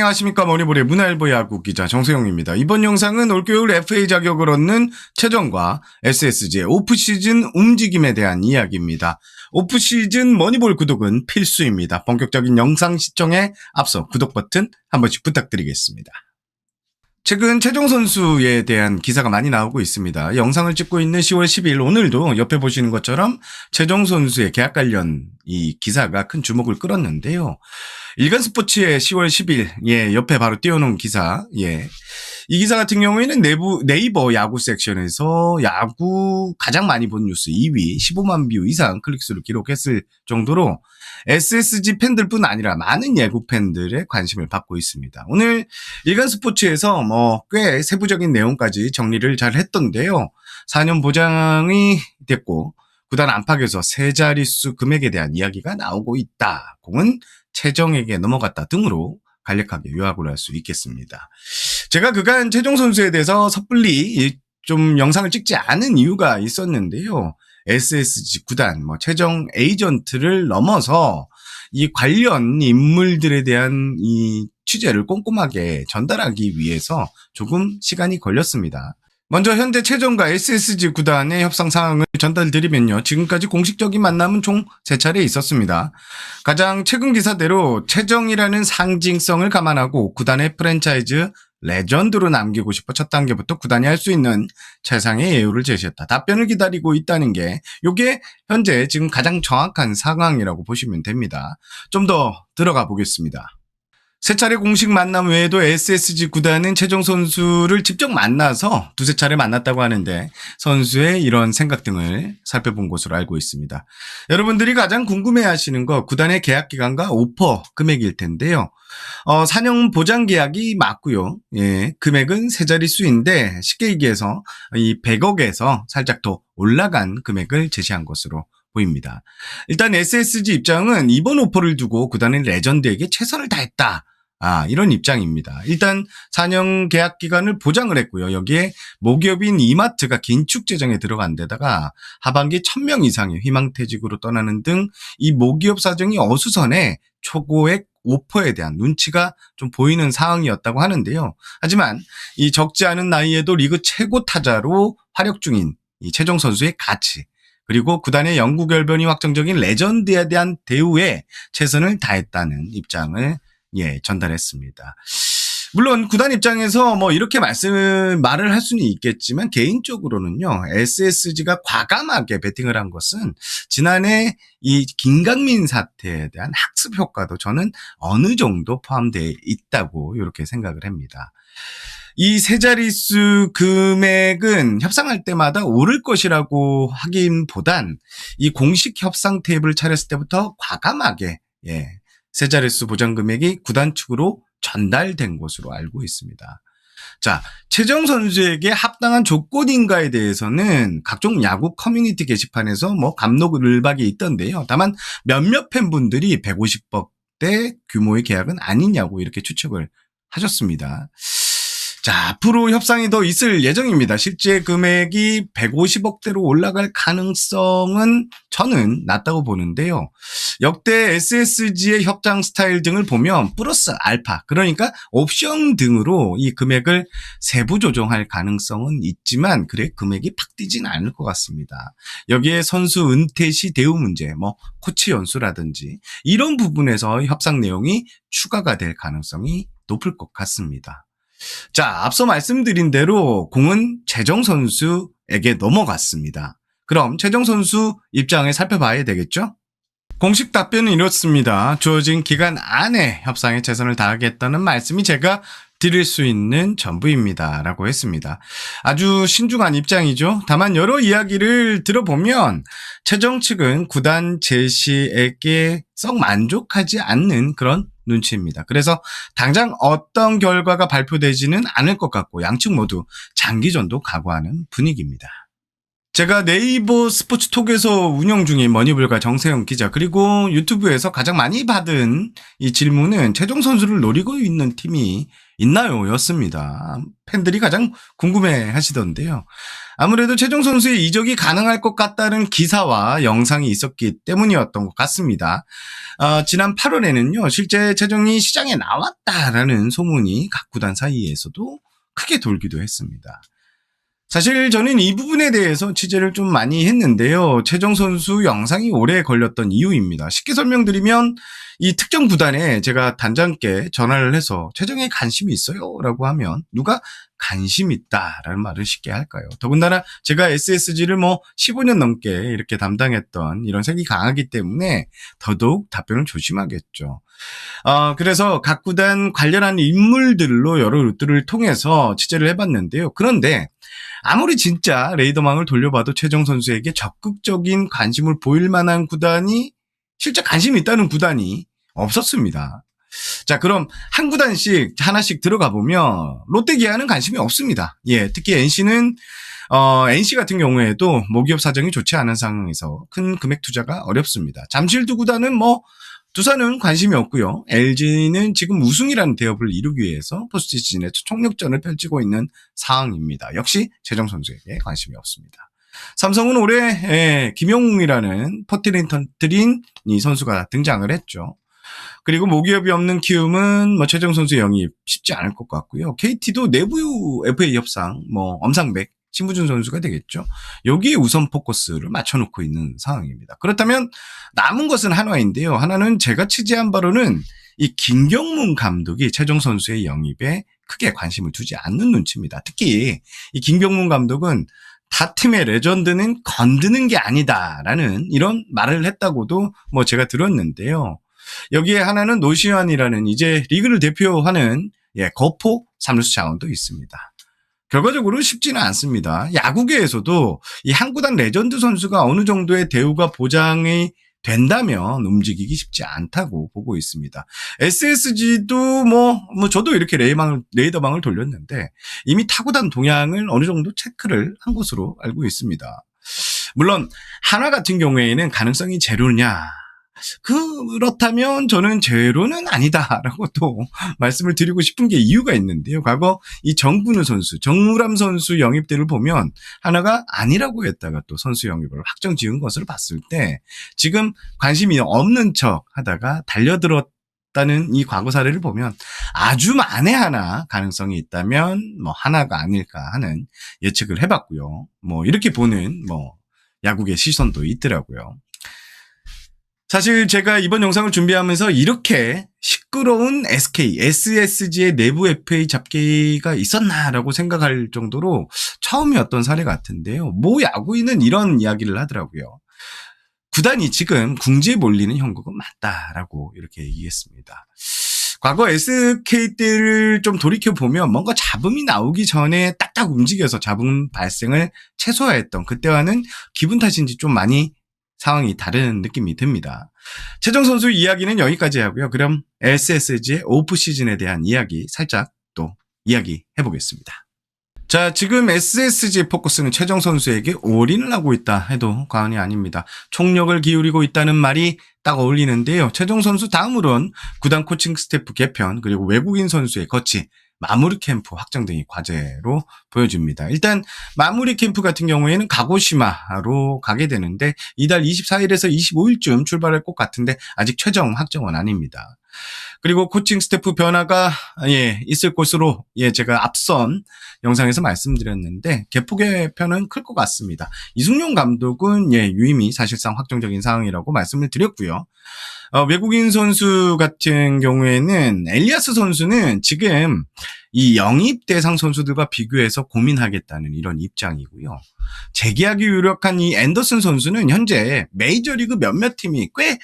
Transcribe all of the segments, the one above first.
안녕하십니까 머니볼의 문화일보 야구 기자 정세영입니다. 이번 영상은 올겨울 FA 자격을 얻는 최정과 SSG의 오프시즌 움직임에 대한 이야기입니다. 오프시즌 머니볼 구독은 필수입니다. 본격적인 영상 시청에 앞서 구독 버튼 한 번씩 부탁드리겠습니다. 최근 최종 선수에 대한 기사가 많이 나오고 있습니다. 영상을 찍고 있는 10월 10일 오늘도 옆에 보시는 것처럼 최종 선수의 계약 관련 이 기사가 큰 주목을 끌었는데요. 일간 스포츠의 10월 10일 예 옆에 바로 띄워놓은 기사 예. 이 기사 같은 경우에는 내부 네이버 야구 섹션에서 야구 가장 많이 본 뉴스 2위 15만 뷰 이상 클릭수를 기록했을 정도로 SSG 팬들뿐 아니라 많은 야구 팬들의 관심을 받고 있습니다. 오늘 일간 스포츠에서 뭐 꽤 세부적인 내용까지 정리를 잘 했던데요. 4년 보장이 됐고 구단 안팎에서 세 자릿수 금액에 대한 이야기가 나오고 있다. 공은 최정에게 넘어갔다 등으로 간략하게 요약을 할 수 있겠습니다. 제가 그간 최종 선수에 대해서 섣불리 좀 영상을 찍지 않은 이유가 있었는데요. SSG 구단, 뭐 최정 에이전트를 넘어서 이 관련 인물들에 대한 이 취재를 꼼꼼하게 전달하기 위해서 조금 시간이 걸렸습니다. 먼저 현재 최정과 SSG 구단의 협상 상황을 전달드리면요. 지금까지 공식적인 만남은 총 3차례 있었습니다. 가장 최근 기사대로 최정이라는 상징성을 감안하고 구단의 프랜차이즈 레전드로 남기고 싶어 첫 단계부터 구단이 할 수 있는 최상의 예우를 제시했다. 답변을 기다리고 있다는 게 이게 현재 지금 가장 정확한 상황이라고 보시면 됩니다. 좀 더 들어가 보겠습니다. 세 차례 공식 만남 외에도 SSG 구단은 최종 선수를 직접 만나서 두세 차례 만났다고 하는데 선수의 이런 생각 등을 살펴본 것으로 알고 있습니다. 여러분들이 가장 궁금해 하시는 거 구단의 계약 기간과 오퍼 금액일 텐데요. 어, 4년 보장 계약이 맞고요. 예, 금액은 세 자릿수인데 쉽게 얘기해서 이 100억에서 살짝 더 올라간 금액을 제시한 것으로 보입니다. 일단 SSG 입장은 이번 오퍼를 두고 구단은 레전드에게 최선을 다했다. 아, 이런 입장입니다. 일단 4년 계약 기간을 보장을 했고요. 여기에 모기업인 이마트가 긴축 재정에 들어간 데다가 하반기 1000명 이상의 희망퇴직으로 떠나는 등 이 모기업 사정이 어수선해 초고액 오퍼에 대한 눈치가 좀 보이는 상황이었다고 하는데요. 하지만 이 적지 않은 나이에도 리그 최고 타자로 활약 중인 이 최종 선수의 가치 그리고 구단의 영구 결변이 확정적인 레전드에 대한 대우에 최선을 다했다는 입장을 예, 전달했습니다. 물론 구단 입장에서 뭐 이렇게 말씀 말을 할 수는 있겠지만 개인적으로는요 SSG가 과감하게 베팅을 한 것은 지난해 이 김강민 사태에 대한 학습 효과도 저는 어느 정도 포함되어 있다고 이렇게 생각을 합니다. 이 세 자릿수 금액은 협상할 때마다 오를 것이라고 하긴 보단 이 공식 협상 테이블을 차렸을 때부터 과감하게 예, 세 자릿수 보장 금액이 구단 측으로 전달된 것으로 알고 있습니다. 자, 최정 선수에게 합당한 조건인가에 대해서는 각종 야구 커뮤니티 게시판에서 뭐 감독을박이 있던데요. 다만 몇몇 팬분들이 150억 대 규모의 계약은 아니냐고 이렇게 추측을 하셨습니다. 자, 앞으로 협상이 더 있을 예정입니다. 실제 금액이 150억대로 올라갈 가능성은 저는 낮다고 보는데요. 역대 SSG의 협상 스타일 등을 보면 플러스 알파, 그러니까 옵션 등으로 이 금액을 세부 조정할 가능성은 있지만 그래 금액이 팍 뛰진 않을 것 같습니다. 여기에 선수 은퇴 시 대우 문제, 뭐 코치 연수라든지 이런 부분에서 협상 내용이 추가가 될 가능성이 높을 것 같습니다. 자, 앞서 말씀드린 대로 공은 최정 선수에게 넘어갔습니다. 그럼 최정 선수 입장을 살펴봐야 되겠죠? 공식 답변은 이렇습니다. 주어진 기간 안에 협상에 최선을 다하겠다는 말씀이 제가 드릴 수 있는 전부입니다. 라고 했습니다. 아주 신중한 입장이죠. 다만 여러 이야기를 들어보면 최정 측은 구단 제시에게 썩 만족하지 않는 그런 눈치입니다. 그래서 당장 어떤 결과가 발표되지는 않을 것 같고 양측 모두 장기전도 각오하는 분위기입니다. 제가 네이버 스포츠톡에서 운영 중인 머니블과 정세영 기자 그리고 유튜브에서 가장 많이 받은 이 질문은 최종 선수를 노리고 있는 팀이 있나요? 였습니다. 팬들이 가장 궁금해 하시던데요. 아무래도 최종 선수의 이적이 가능할 것 같다는 기사와 영상이 있었기 때문이었던 것 같습니다. 어, 지난 8월에는요, 실제 최종이 시장에 나왔다라는 소문이 각 구단 사이에서도 크게 돌기도 했습니다. 사실 저는 이 부분에 대해서 취재를 좀 많이 했는데요. 최정 선수 영상이 오래 걸렸던 이유입니다. 쉽게 설명드리면 이 특정 구단에 제가 단장께 전화를 해서 최정에 관심이 있어요 라고 하면 누가 관심 있다라는 말을 쉽게 할까요? 더군다나 제가 SSG를 뭐 15년 넘게 이렇게 담당했던 이런 색이 강하기 때문에 더더욱 답변을 조심하겠죠. 어, 그래서 각 구단 관련한 인물들로 여러 루트를 통해서 취재를 해봤는데요. 그런데 아무리 진짜 레이더망을 돌려봐도 최정 선수에게 적극적인 관심을 보일 만한 구단이 실제 관심이 있다는 구단이 없었습니다. 자, 그럼 한 구단씩 하나씩 들어가 보면 롯데 기아는 관심이 없습니다. 예, 특히 NC는 어, NC 같은 경우에도 모기업 사정이 좋지 않은 상황에서 큰 금액 투자가 어렵습니다. 잠실 두 구단은 뭐 두산은 관심이 없고요. LG는 지금 우승이라는 대업을 이루기 위해서 포스트 시즌에 총력전을 펼치고 있는 상황입니다. 역시 최정 선수에게 관심이 없습니다. 삼성은 올해 예, 김영웅이라는 퍼트린턴트린 이 선수가 등장을 했죠. 그리고 모기업이 없는 키움은 뭐 최정 선수 영입 쉽지 않을 것 같고요. KT도 내부 FA 협상, 뭐 엄상백, 신부준 선수가 되겠죠. 여기에 우선 포커스를 맞춰놓고 있는 상황입니다. 그렇다면 남은 것은 하나인데요. 하나는 제가 취재한 바로는 이 김경문 감독이 최종 선수의 영입에 크게 관심을 두지 않는 눈치입니다. 특히 이 김경문 감독은 타 팀의 레전드는 건드는 게 아니다라는 이런 말을 했다고도 뭐 제가 들었는데요. 여기에 하나는 노시환이라는 이제 리그를 대표하는 예, 거포 삼루수 자원도 있습니다. 결과적으로 쉽지는 않습니다. 야구계에서도 이 한구단 레전드 선수가 어느 정도의 대우가 보장이 된다면 움직이기 쉽지 않다고 보고 있습니다. SSG도 뭐, 뭐 저도 이렇게 레이망을, 레이더망을 돌렸는데 이미 타고단 동향을 어느 정도 체크를 한 것으로 알고 있습니다. 물론 하나 같은 경우에는 가능성이 제로냐 그렇다면 저는 제로는 아니다라고 또 말씀을 드리고 싶은 게 이유가 있는데요. 과거 이 정근우 선수, 정무람 선수 영입들을 보면 하나가 아니라고 했다가 또 선수 영입을 확정 지은 것을 봤을 때 지금 관심이 없는 척 하다가 달려들었 다는 이 과거 사례를 보면 아주 만에 하나 가능성이 있다면 뭐 하나가 아닐까 하는 예측을 해봤고요. 뭐 이렇게 보는 뭐 야구의 시선도 있더라고요. 사실 제가 이번 영상을 준비하면서 이렇게 시끄러운 SK, SSG의 내부 FA 잡기가 있었나라고 생각할 정도로 처음이었던 사례 같은데요. 모 야구인은 이런 이야기를 하더라고요. 구단이 지금 궁지에 몰리는 형국은 맞다라고 이렇게 얘기했습니다. 과거 SK 때를 좀 돌이켜 보면 뭔가 잡음이 나오기 전에 딱딱 움직여서 잡음 발생을 최소화했던 그때와는 기분 탓인지 좀 많이 상황이 다른 느낌이 듭니다. 최정 선수 이야기는 여기까지 하고요. 그럼 SSG의 오프 시즌에 대한 이야기 살짝 또 이야기 해보겠습니다. 자, 지금 SSG 포커스는 최정 선수에게 올인을 하고 있다 해도 과언이 아닙니다. 총력을 기울이고 있다는 말이 딱 어울리는데요. 최정 선수 다음으론 구단 코칭 스태프 개편 그리고 외국인 선수의 거치 마무리 캠프 확정 등이 과제로 보여집니다. 일단 마무리 캠프 같은 경우에는 가고시마로 가게 되는데 이달 24일에서 25일쯤 출발할 것 같은데 아직 최종 확정은 아닙니다. 그리고 코칭 스태프 변화가 예 있을 것으로 예 제가 앞선 영상에서 말씀드렸는데 개폭의 편은 클 것 같습니다. 이승용 감독은 예 유임이 사실상 확정적인 상황이라고 말씀을 드렸고요. 어, 외국인 선수 같은 경우에는 엘리아스 선수는 지금 이 영입 대상 선수들과 비교해서 고민하겠다는 이런 입장이고요. 재계약이 유력한 이 앤더슨 선수는 현재 메이저리그 몇몇 팀이 꽤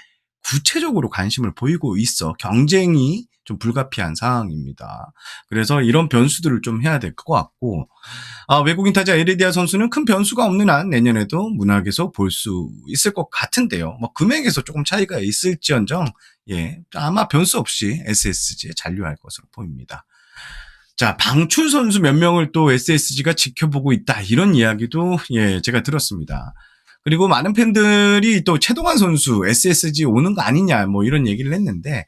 구체적으로 관심을 보이고 있어 경쟁이 좀 불가피한 상황입니다. 그래서 이런 변수들을 좀 해야 될 것 같고 아, 외국인 타자 에르디아 선수는 큰 변수가 없는 한 내년에도 문학에서 볼 수 있을 것 같은데요. 뭐 금액에서 조금 차이가 있을지언정 예 아마 변수 없이 SSG에 잔류할 것으로 보입니다. 자, 방출 선수 몇 명을 또 SSG가 지켜보고 있다. 이런 이야기도 예, 제가 들었습니다. 그리고 많은 팬들이 또 최동환 선수 SSG 오는 거 아니냐 뭐 이런 얘기를 했는데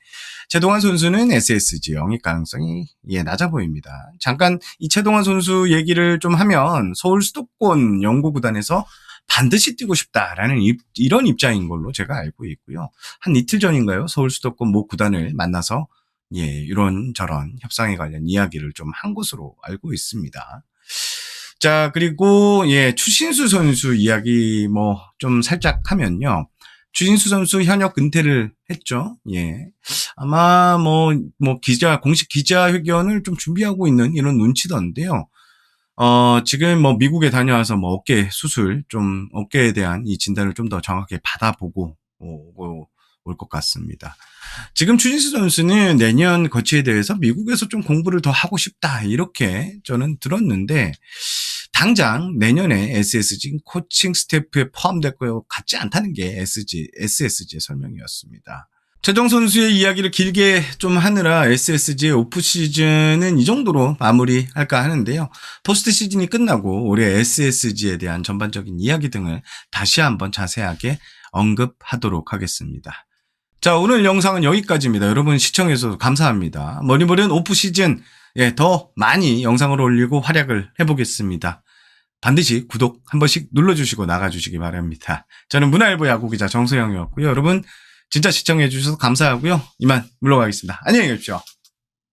최동환 선수는 SSG 영입 가능성이 예 낮아 보입니다. 잠깐 이 최동환 선수 얘기를 좀 하면 서울 수도권 연고 구단에서 반드시 뛰고 싶다라는 입- 이런 입장인 걸로 제가 알고 있고요. 한 이틀 전인가요? 서울 수도권 모 구단을 만나서 예, 이런 저런 협상에 관련 이야기를 좀 한 것으로 알고 있습니다. 자, 그리고 예, 추신수 선수 이야기 뭐 좀 살짝 하면요. 추신수 선수 현역 은퇴를 했죠. 예. 아마 뭐, 뭐 기자, 공식 기자회견을 좀 준비하고 있는 이런 눈치던데요. 어, 지금 뭐 미국에 다녀와서 뭐 어깨 수술, 좀 어깨에 대한 이 진단을 좀 더 정확하게 받아보고 오고 올 것 같습니다. 지금 추진수 선수는 내년 거치에 대해서 미국에서 좀 공부를 더 하고 싶다. 이렇게 저는 들었는데, 당장 내년에 SSG 코칭 스태프에 포함될 것 같지 않다는 게 SG, SSG의 설명이었습니다. 최정 선수의 이야기를 길게 좀 하느라 SSG의 오프 시즌은 이 정도로 마무리할까 하는데요. 포스트 시즌이 끝나고 올해 SSG에 대한 전반적인 이야기 등을 다시 한번 자세하게 언급하도록 하겠습니다. 자, 오늘 영상은 여기까지입니다. 여러분 시청해주셔서 감사합니다. 머니머리는 오프 시즌, 예, 더 많이 영상을 올리고 활약을 해보겠습니다. 반드시 구독 한 번씩 눌러주시고 나가주시기 바랍니다. 저는 문화일보 야구기자 정소영이었고요. 여러분, 진짜 시청해주셔서 감사하고요. 이만 물러가겠습니다. 안녕히 계십시오.